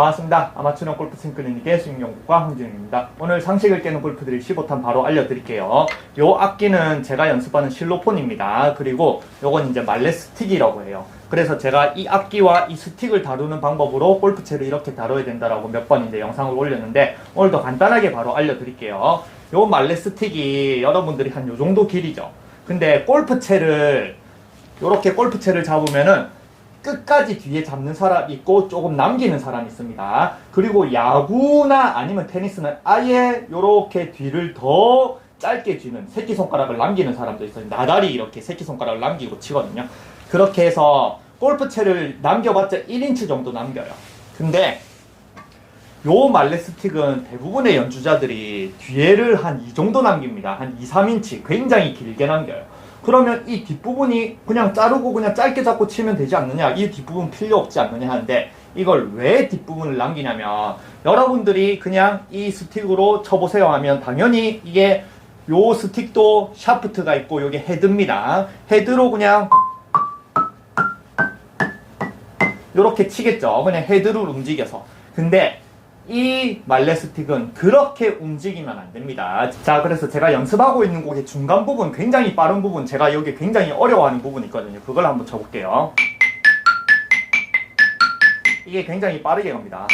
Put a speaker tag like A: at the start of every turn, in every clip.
A: 반갑습니다. 아마추어 골프 싱클리닉의 수익연구가 홍진입니다. 오늘 상식을 깨는 골프들이 15탄 바로 알려드릴게요. 요 악기는 제가 연습하는 실로폰입니다. 그리고 요건 이제 말레 스틱이라고 해요. 그래서 제가 이 악기와 이 스틱을 다루는 방법으로 골프채를 이렇게 다뤄야 된다라고 몇 번 이제 영상을 올렸는데 오늘도 간단하게 바로 알려드릴게요. 요 말레 스틱이 여러분들이 한 요 정도 길이죠. 근데 골프채를 요렇게 골프채를 잡으면은 끝까지 뒤에 잡는 사람 있고 조금 남기는 사람이 있습니다. 그리고 야구나 아니면 테니스는 아예 요렇게 뒤를 더 짧게 쥐는 새끼손가락을 남기는 사람도 있어요. 나달이 이렇게 새끼손가락을 남기고 치거든요. 그렇게 해서 골프채를 남겨봤자 1인치 정도 남겨요. 근데 요 말레스틱은 대부분의 연주자들이 뒤에를 한 이 정도 남깁니다. 한 2, 3인치 굉장히 길게 남겨요. 그러면 이 뒷부분이 그냥 자르고 그냥 짧게 잡고 치면 되지 않느냐? 이 뒷부분 필요 없지 않느냐 하는데 이걸 왜 뒷부분을 남기냐면 여러분들이 그냥 이 스틱으로 쳐보세요 하면 당연히 이게 요 스틱도 샤프트가 있고 요게 헤드입니다. 헤드로 그냥 요렇게 치겠죠. 그냥 헤드를 움직여서. 근데 이 말레스틱은 그렇게 움직이면 안 됩니다. 자, 그래서 제가 연습하고 있는 곡의 중간 부분, 굉장히 빠른 부분, 제가 여기 굉장히 어려워하는 부분이 있거든요. 그걸 한번 쳐볼게요. 이게 굉장히 빠르게 갑니다.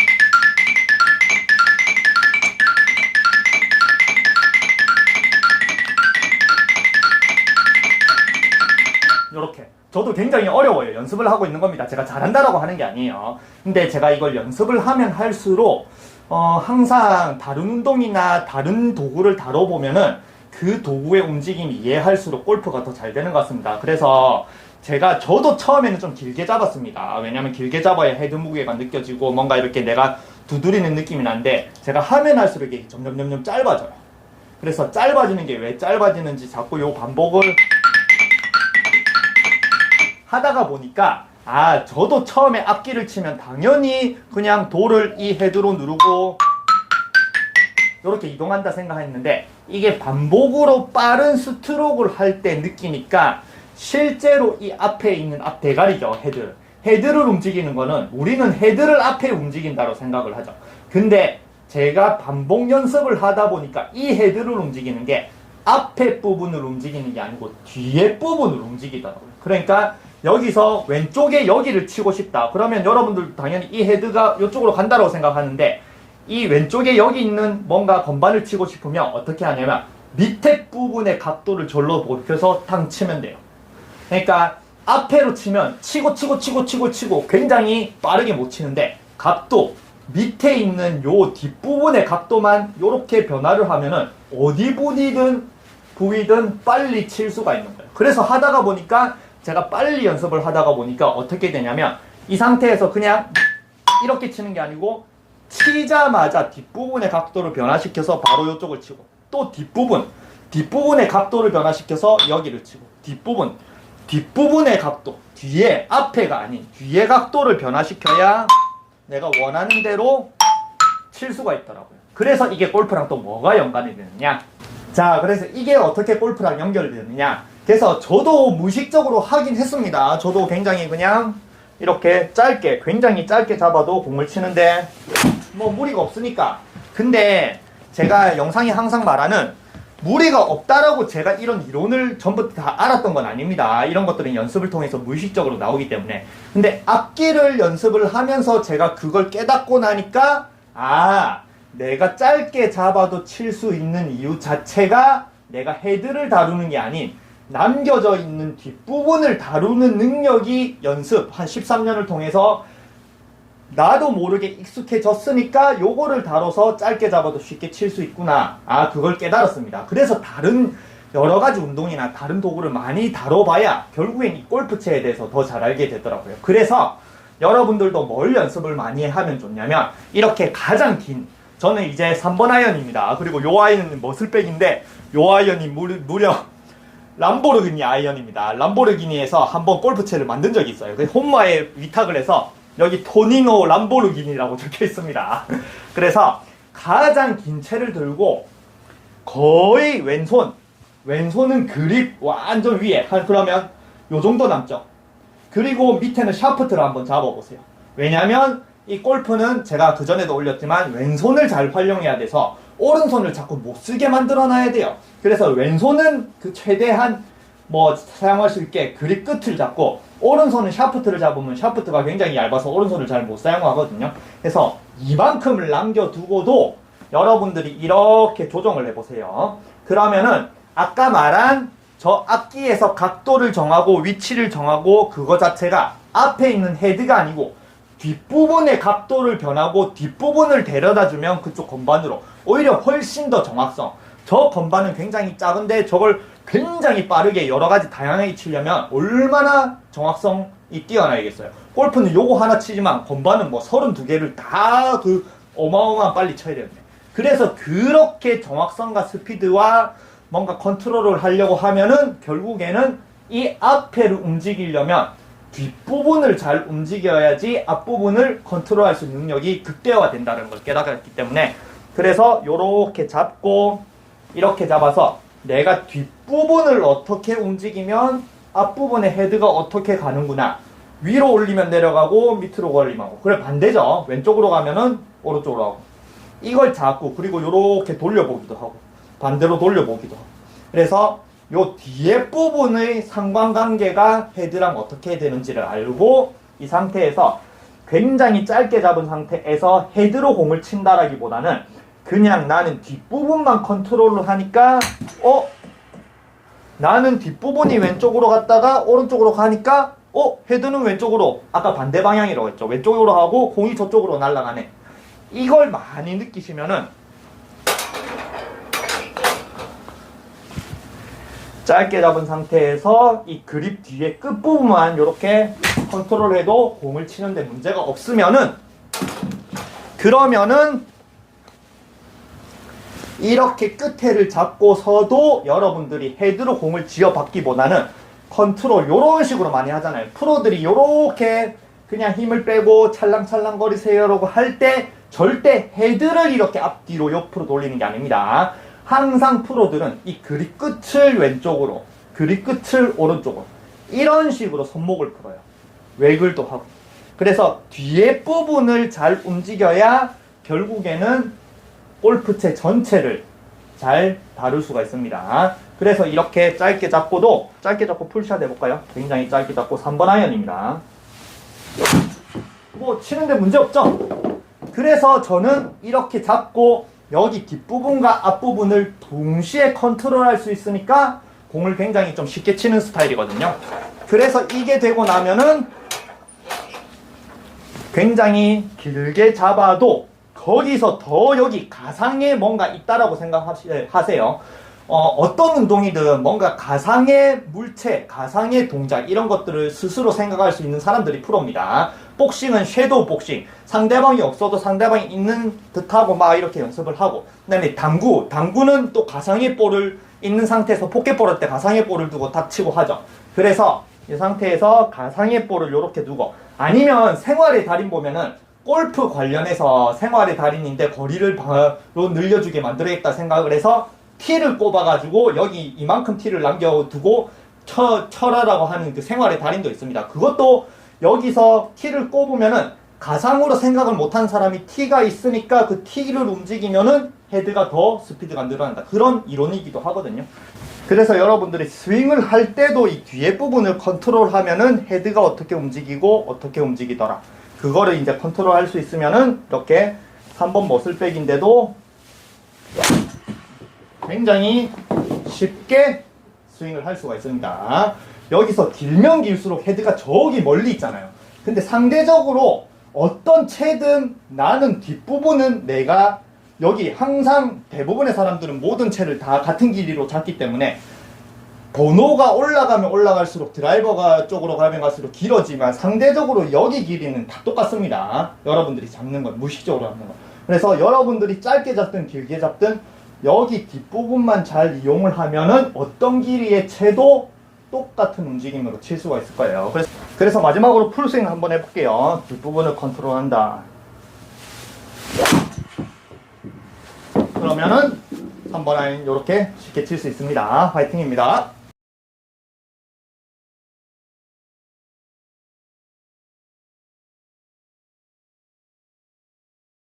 A: 저도 굉장히 어려워요. 연습을 하고 있는 겁니다. 제가 잘한다라고 하는 게 아니에요. 근데 제가 이걸 연습을 하면 할수록 어, 항상 다른 운동이나 다른 도구를 다뤄보면은 그 도구의 움직임이 이해할수록 골프가 더 잘 되는 것 같습니다. 그래서 제가 저도 처음에는 좀 길게 잡았습니다. 왜냐면 길게 잡아야 헤드 무게가 느껴지고 뭔가 이렇게 내가 두드리는 느낌이 나는데 제가 하면 할수록 이게 점점 점점 짧아져요. 그래서 짧아지는 게 왜 짧아지는지 자꾸 요 반복을 하다가 보니까 아 저도 처음에 앞기를 치면 당연히 그냥 돌을 이 헤드로 누르고 이렇게 이동한다 생각했는데 이게 반복으로 빠른 스트로크를 할 때 느끼니까 실제로 이 앞에 있는 앞 대가리죠 헤드. 헤드를 움직이는 거는 우리는 헤드를 앞에 움직인다고 생각을 하죠. 근데 제가 반복 연습을 하다 보니까 이 헤드를 움직이는 게 앞에 부분을 움직이는 게 아니고 뒤에 부분을 움직이더라고요. 그러니까 여기서 왼쪽에 여기를 치고 싶다. 그러면 여러분들 당연히 이 헤드가 이쪽으로 간다고 생각하는데 이 왼쪽에 여기 있는 뭔가 건반을 치고 싶으면 어떻게 하냐면 밑에 부분의 각도를 절로 보켜서 탕 치면 돼요. 그러니까 앞에로 치면 치고 치고 치고 치고 치고 굉장히 빠르게 못 치는데 각도 밑에 있는 요 뒷부분의 각도만 이렇게 변화를 하면은 어디 부위든 부위든 빨리 칠 수가 있는 거예요. 그래서 하다가 보니까 제가 빨리 연습을 하다가 보니까 어떻게 되냐면 이 상태에서 그냥 이렇게 치는 게 아니고 치자마자 뒷부분의 각도를 변화시켜서 바로 이쪽을 치고 또 뒷부분 뒷부분의 각도를 변화시켜서 여기를 치고 뒷부분 뒷부분의 각도 뒤에 앞에가 아닌 뒤에 각도를 변화시켜야 내가 원하는 대로 칠 수가 있더라고요. 그래서 이게 골프랑 또 뭐가 연관이 되느냐? 자, 그래서 이게 어떻게 골프랑 연결되느냐? 그래서 저도 무의식적으로 하긴 했습니다. 저도 굉장히 그냥 이렇게 짧게, 굉장히 짧게 잡아도 공을 치는데 뭐 무리가 없으니까. 근데 제가 영상에 항상 말하는 무리가 없다라고 제가 이런 이론을 전부 다 알았던 건 아닙니다. 이런 것들은 연습을 통해서 무의식적으로 나오기 때문에. 근데 악기를 연습을 하면서 제가 그걸 깨닫고 나니까 아, 내가 짧게 잡아도 칠 수 있는 이유 자체가 내가 헤드를 다루는 게 아닌 남겨져 있는 뒷부분을 다루는 능력이 연습 한 13년을 통해서 나도 모르게 익숙해졌으니까 요거를 다뤄서 짧게 잡아도 쉽게 칠 수 있구나. 아, 그걸 깨달았습니다. 그래서 다른 여러 가지 운동이나 다른 도구를 많이 다뤄봐야 결국엔 이 골프채에 대해서 더 잘 알게 되더라고요. 그래서 여러분들도 뭘 연습을 많이 하면 좋냐면 이렇게 가장 긴 저는 이제 3번 아이언입니다. 그리고 요 아이언은 머슬백인데 요 아이언이 무려, 무려 람보르기니 아이언입니다. 람보르기니에서 한번 골프채를 만든 적이 있어요. 그 홈마에 위탁을 해서 여기 토니노 람보르기니라고 적혀 있습니다. 그래서 가장 긴 채를 들고 거의 왼손, 왼손은 그립 완전 위에 한 그러면 요 정도 남죠. 그리고 밑에는 샤프트를 한번 잡아보세요. 왜냐면 이 골프는 제가 그 전에도 올렸지만 왼손을 잘 활용해야 돼서 오른손을 자꾸 못 쓰게 만들어 놔야 돼요. 그래서 왼손은 그 최대한 뭐 사용할 수 있게 그립 끝을 잡고 오른손은 샤프트를 잡으면 샤프트가 굉장히 얇아서 오른손을 잘 못 사용하거든요. 그래서 이만큼을 남겨두고도 여러분들이 이렇게 조정을 해보세요. 그러면은 아까 말한 저 악기에서 각도를 정하고 위치를 정하고 그거 자체가 앞에 있는 헤드가 아니고 뒷부분의 각도를 변하고 뒷부분을 데려다 주면 그쪽 건반으로 오히려 훨씬 더 정확성. 저 건반은 굉장히 작은데 저걸 굉장히 빠르게 여러 가지 다양하게 치려면 얼마나 정확성이 뛰어나야겠어요. 골프는 요거 하나 치지만 건반은 뭐 32개를 다 그 어마어마한 빨리 쳐야 되는데. 그래서 그렇게 정확성과 스피드와 뭔가 컨트롤을 하려고 하면은 결국에는 이 앞에를 움직이려면 뒷부분을 잘 움직여야지 앞부분을 컨트롤할 수 있는 능력이 극대화된다는 걸 깨달았기 때문에 그래서 요렇게 잡고 이렇게 잡아서 내가 뒷부분을 어떻게 움직이면 앞부분의 헤드가 어떻게 가는구나. 위로 올리면 내려가고 밑으로 올리면. 그래 반대죠. 왼쪽으로 가면은 오른쪽으로 하고. 이걸 잡고 그리고 요렇게 돌려보기도 하고. 반대로 돌려보기도 하고. 그래서 요 뒤에 부분의 상관관계가 헤드랑 어떻게 되는지를 알고 이 상태에서 굉장히 짧게 잡은 상태에서 헤드로 공을 친다라기보다는 그냥 나는 뒷부분만 컨트롤을 하니까 어? 나는 뒷부분이 왼쪽으로 갔다가 오른쪽으로 가니까 어? 헤드는 왼쪽으로. 아까 반대 방향이라고 했죠. 왼쪽으로 하고 공이 저쪽으로 날아가네. 이걸 많이 느끼시면은 짧게 잡은 상태에서 이 그립 뒤에 끝부분만 이렇게 컨트롤해도 공을 치는데 문제가 없으면은 그러면은 이렇게 끝에를 잡고 서도 여러분들이 헤드로 공을 지어받기보다는 컨트롤 요런 식으로 많이 하잖아요. 프로들이 요렇게 그냥 힘을 빼고 찰랑찰랑 거리세요라고 할 때 절대 헤드를 이렇게 앞뒤로 옆으로 돌리는 게 아닙니다. 항상 프로들은 이 그립 끝을 왼쪽으로, 그립 끝을 오른쪽으로 이런 식으로 손목을 풀어요. 웨글도 하고. 그래서 뒤에 부분을 잘 움직여야 결국에는 골프채 전체를 잘 다룰 수가 있습니다. 그래서 이렇게 짧게 잡고도 짧게 잡고 풀샷 해볼까요? 굉장히 짧게 잡고 3번 아이언입니다. 뭐 치는데 문제 없죠? 그래서 저는 이렇게 잡고 여기 뒷부분과 앞부분을 동시에 컨트롤할 수 있으니까 공을 굉장히 좀 쉽게 치는 스타일이거든요. 그래서 이게 되고 나면은 굉장히 길게 잡아도 거기서 더 여기 가상에 뭔가 있다라고 생각하세요. 어, 어떤 운동이든 뭔가 가상의 물체, 가상의 동작 이런 것들을 스스로 생각할 수 있는 사람들이 프로입니다. 복싱은 섀도우 복싱. 상대방이 없어도 상대방이 있는 듯하고 막 이렇게 연습을 하고. 그다음에 당구. 당구는 또 가상의 볼을 있는 상태에서 포켓볼 할 때 가상의 볼을 두고 탁 치고 하죠. 그래서 이 상태에서 가상의 볼을 이렇게 두고 아니면 생활의 달인 보면은 골프 관련해서 생활의 달인인데 거리를 바로 늘려주게 만들어야겠다 생각을 해서 티를 꼽아가지고 여기 이만큼 티를 남겨두고 쳐, 쳐라라고 하는 그 생활의 달인도 있습니다. 그것도 여기서 티를 꼽으면은 가상으로 생각을 못한 사람이 티가 있으니까 그 티를 움직이면은 헤드가 더 스피드가 늘어난다. 그런 이론이기도 하거든요. 그래서 여러분들이 스윙을 할 때도 이 뒤에 부분을 컨트롤하면은 헤드가 어떻게 움직이고 어떻게 움직이더라. 그거를 이제 컨트롤 할 수 있으면은 이렇게 3번 머슬백인데도 굉장히 쉽게 스윙을 할 수가 있습니다. 여기서 길면 길수록 헤드가 저기 멀리 있잖아요. 근데 상대적으로 어떤 채든 나는 뒷부분은 내가 여기 항상 대부분의 사람들은 모든 채를 다 같은 길이로 잡기 때문에 번호가 올라가면 올라갈수록 드라이버가 쪽으로 가면 갈수록 길어지만 상대적으로 여기 길이는 다 똑같습니다. 여러분들이 잡는 건 무의식적으로 잡는 거. 그래서 여러분들이 짧게 잡든 길게 잡든 여기 뒷부분만 잘 이용을 하면은 어떤 길이의 채도 똑같은 움직임으로 칠 수가 있을 거예요. 그래서, 그래서 마지막으로 풀스윙 한번 해볼게요. 뒷부분을 컨트롤한다. 그러면은 3번 라인 이렇게 쉽게 칠 수 있습니다. 화이팅입니다.